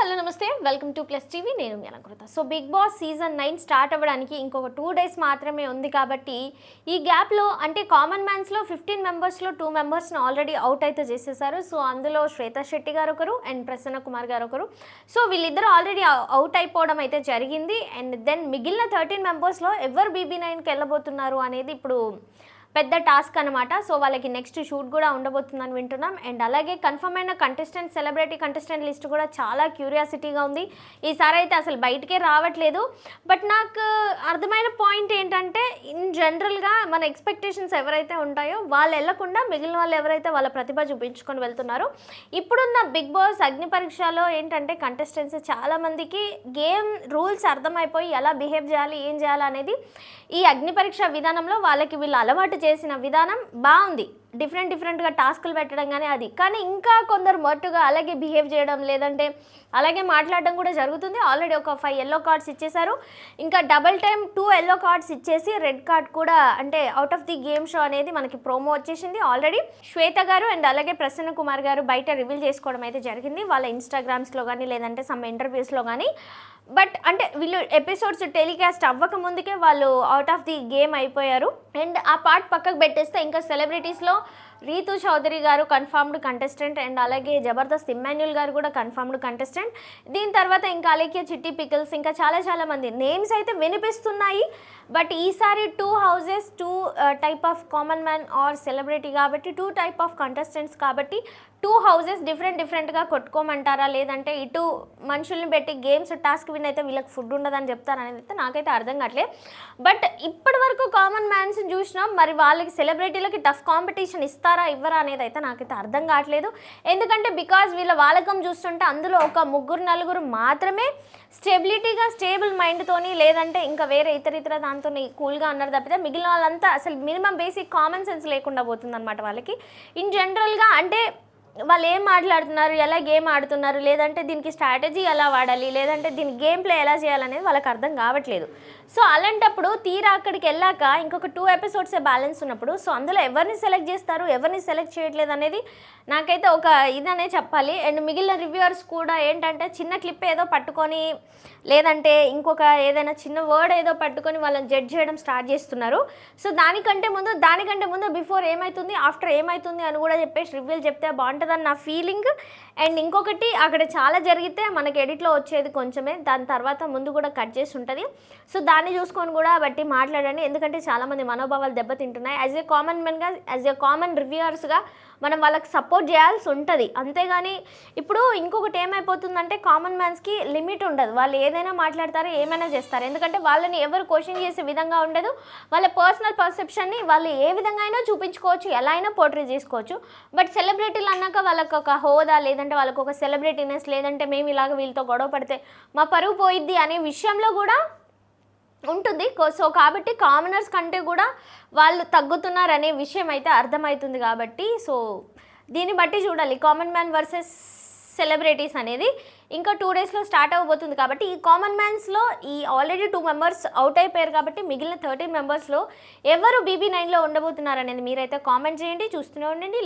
Hello నమస్తే. Welcome to plus TV. నేను మీ Alankrita. So big boss season nine start అవ్వడానికి ఇంకొక టూ డేస్ మాత్రమే ఉంది కాబట్టి ఈ గ్యాప్లో అంటే కామన్ మ్యాన్స్లో ఫిఫ్టీన్ మెంబర్స్లో టూ మెంబర్స్ని ఆల్రెడీ అవుట్ అయితే చేసేసారు. సో అందులో శ్వేతా శెట్టి గారు ఒకరు అండ్ ప్రసన్న కుమార్ గారు ఒకరు. సో వీళ్ళిద్దరు ఆల్రెడీ అవుట్ అయిపోవడం అయితే జరిగింది. అండ్ దెన్ మిగిలిన థర్టీన్ మెంబర్స్లో ఎవరు బీబీ నైన్కి వెళ్ళబోతున్నారు అనేది ఇప్పుడు పెద్ద టాస్క్ అనమాట సో వాళ్ళకి నెక్స్ట్ షూట్ కూడా ఉండబోతుందని వింటున్నాం. అండ్ అలాగే కన్ఫర్మ్ అయిన కంటెస్టెంట్ సెలబ్రిటీ కంటెస్టెంట్ లిస్ట్ కూడా చాలా క్యూరియాసిటీగా ఉంది. ఈసారి అయితే అసలు బయటకే రావట్లేదు. బట్ నాకు అర్థమైన పాయింట్ ఏంటంటే ఇన్ జనరల్గా మన ఎక్స్పెక్టేషన్స్ ఎవరైతే ఉంటాయో వాళ్ళు వెళ్ళకుండా మిగిలిన వాళ్ళు ఎవరైతే వాళ్ళ ప్రతిభ చూపించుకొని వెళ్తున్నారో. ఇప్పుడున్న బిగ్ బాస్ అగ్ని పరీక్షలో ఏంటంటే కంటెస్టెంట్స్ చాలామందికి గేమ్ రూల్స్ అర్థమైపోయి ఎలా బిహేవ్ చేయాలి ఏం చేయాలి అనేది ఈ అగ్ని పరీక్ష విధానంలో వాళ్ళకి వీళ్ళు అలవాటు చేసిన విధానం బాగుంది. డిఫరెంట్ డిఫరెంట్గా టాస్కులు పెట్టడం కానీ అది. కానీ ఇంకా కొందరు మొట్టుగా అలాగే బిహేవ్ చేయడం లేదంటే అలాగే మాట్లాడడం కూడా జరుగుతుంది. ఆల్రెడీ ఒక ఫైవ్ ఎల్లో కార్డ్స్ ఇచ్చేశారు. ఇంకా double time two yellow cards ఇచ్చేసి రెడ్ కార్డ్ కూడా అంటే out of the game show అనేది మనకి ప్రోమో వచ్చేసింది. ఆల్రెడీ శ్వేత గారు అండ్ అలాగే ప్రసన్న కుమార్ గారు బయట రివీల్ చేసుకోవడం అయితే జరిగింది. వాళ్ళ ఇన్స్టాగ్రామ్స్లో కానీ లేదంటే సమ్ ఇంటర్వ్యూస్లో కానీ బట్ అంటే వీళ్ళు ఎపిసోడ్స్ టెలికాస్ట్ అవ్వక ముందుకే వాళ్ళు అవుట్ ఆఫ్ ది గేమ్ అయిపోయారు. అండ్ ఆ పార్ట్ పక్కకు పెట్టేస్తే ఇంకా సెలబ్రిటీస్లో రీతు చౌదరి గారు కన్ఫర్మ్డ్ కంటెస్టెంట్ అండ్ అలాగే జబర్దస్త్ ఇమ్మాన్యుల్ గారు కూడా కన్ఫర్మ్డ్ కంటెస్టెంట్ దీని తర్వాత ఇంకా అలేఖ్య చిట్టి పికిల్స్ ఇంకా చాలా చాలా మంది నేమ్స్ అయితే వినిపిస్తున్నాయి. బట్ ఈసారి two houses two type of common man or celebrity కాబట్టి టూ టైప్ ఆఫ్ కంటెస్టెంట్స్ కాబట్టి టూ హౌజెస్ డిఫరెంట్ డిఫరెంట్గా కొట్టుకోమంటారా? లేదంటే ఇటు మనుషుల్ని పెట్టి గేమ్స్ టాస్క్ విన్ అయితే వీళ్ళకి ఫుడ్ ఉండదని చెప్తారనేది అయితే నాకైతే అర్థం కావట్లేదు. బట్ ఇప్పటి వరకు కామన్ మ్యాన్స్ని చూసినాం. మరి వాళ్ళకి సెలబ్రిటీలకి టఫ్ కాంపిటీషన్ ఇస్తారా ఇవ్వరా అనేది అయితే నాకైతే అర్థం కావట్లేదు. ఎందుకంటే బికాజ్ వీళ్ళ వాలకం చూస్తుంటే అందులో ఒక ముగ్గురు నలుగురు మాత్రమే స్టెబిలిటీగా స్టేబుల్ మైండ్తోని లేదంటే ఇంకా వేరే ఇతర ఇతర దాంతో కూల్గా అన్నారు తప్పితే మిగిలిన వాళ్ళంతా అసలు మినిమం బేసిక్ కామన్ సెన్స్ లేకుండా పోతుంది వాళ్ళకి. ఇన్ జనరల్గా అంటే వాళ్ళు ఏం మాట్లాడుతున్నారు ఎలా గేమ్ ఆడుతున్నారు లేదంటే దీనికి స్ట్రాటజీ ఎలా వాడాలి లేదంటే దీని గేమ్ ప్లే ఎలా చేయాలనేది వాళ్ళకి అర్థం కావట్లేదు. సో అలాంటప్పుడు తీరా అక్కడికి వెళ్ళాక ఇంకొక టూ ఎపిసోడ్సే బ్యాలెన్స్ ఉన్నప్పుడు సో అందులో ఎవరిని సెలెక్ట్ చేస్తారు ఎవరిని సెలెక్ట్ చేయట్లేదు అనేది నాకైతే ఒక ఇదనే చెప్పాలి. అండ్ మిగిలిన రివ్యూవర్స్ కూడా ఏంటంటే చిన్న క్లిప్ ఏదో పట్టుకొని లేదంటే ఇంకొక ఏదైనా చిన్న వర్డ్ ఏదో పట్టుకొని వాళ్ళని జడ్జ్ చేయడం స్టార్ట్ చేస్తున్నారు. సో దానికంటే ముందు దానికంటే ముందు బిఫోర్ ఏమవుతుంది ఆఫ్టర్ ఏమవుతుంది అని కూడా చెప్పేసి రివ్యూలు చెప్తే బాగుంటుంది బాగుంటుందని నా ఫీలింగ్ అండ్ ఇంకొకటి అక్కడ చాలా జరిగితే మనకి ఎడిట్లో వచ్చేది కొంచెమే. దాని తర్వాత ముందు కూడా కట్ చేసి ఉంటుంది. సో దాన్ని చూసుకొని కూడా బట్టి మాట్లాడండి. ఎందుకంటే చాలామంది మనోభావాలు దెబ్బతింటున్నాయి. యాజ్ ఏ కామన్ మెన్గా యాజ్ ఏ కామన్ రివ్యూవర్స్గా మనం వాళ్ళకి సపోర్ట్ చేయాల్సి ఉంటుంది. అంతేగాని ఇప్పుడు ఇంకొకటి ఏమైపోతుందంటే కామన్ మ్యాన్స్కి లిమిట్ ఉండదు. వాళ్ళు ఏదైనా మాట్లాడతారు ఏమైనా చేస్తారు. ఎందుకంటే వాళ్ళని ఎవరు క్వశ్చన్ చేసే విధంగా ఉండదు. వాళ్ళ పర్సనల్ పర్సెప్షన్ని వాళ్ళు ఏ విధంగా అయినా చూపించుకోవచ్చు. ఎలా అయినా పోర్ట్రీ చేసుకోవచ్చు. బట్ సెలబ్రిటీలు అన్నాక వాళ్ళకి ఒక హోదా లేదంటే వాళ్ళకి ఒక సెలబ్రిటీనెస్ లేదంటే మేము ఇలాగ వీళ్ళతో గొడవ పడితే మా పరువు పోయిద్ది అనే విషయంలో కూడా ఉంటుంది. సో కాబట్టి కామనర్స్ కంటే కూడా వాళ్ళు తగ్గుతున్నారు అనే విషయం అయితే అర్థమవుతుంది కాబట్టి సో దీన్ని బట్టి చూడాలి. కామన్ మ్యాన్ వర్సెస్ సెలబ్రిటీస్ అనేది ఇంకా టూ డేస్లో స్టార్ట్ అవ్వబోతుంది కాబట్టి ఈ కామన్ మ్యాన్స్లో ఈ ఆల్రెడీ టూ మెంబర్స్ అవుట్ అయిపోయారు కాబట్టి మిగిలిన థర్టీన్ మెంబర్స్లో ఎవరు బీబీ నైన్లో ఉండబోతున్నారు అనేది మీరైతే కామెంట్ చేయండి చూస్తూనే ఉండండి.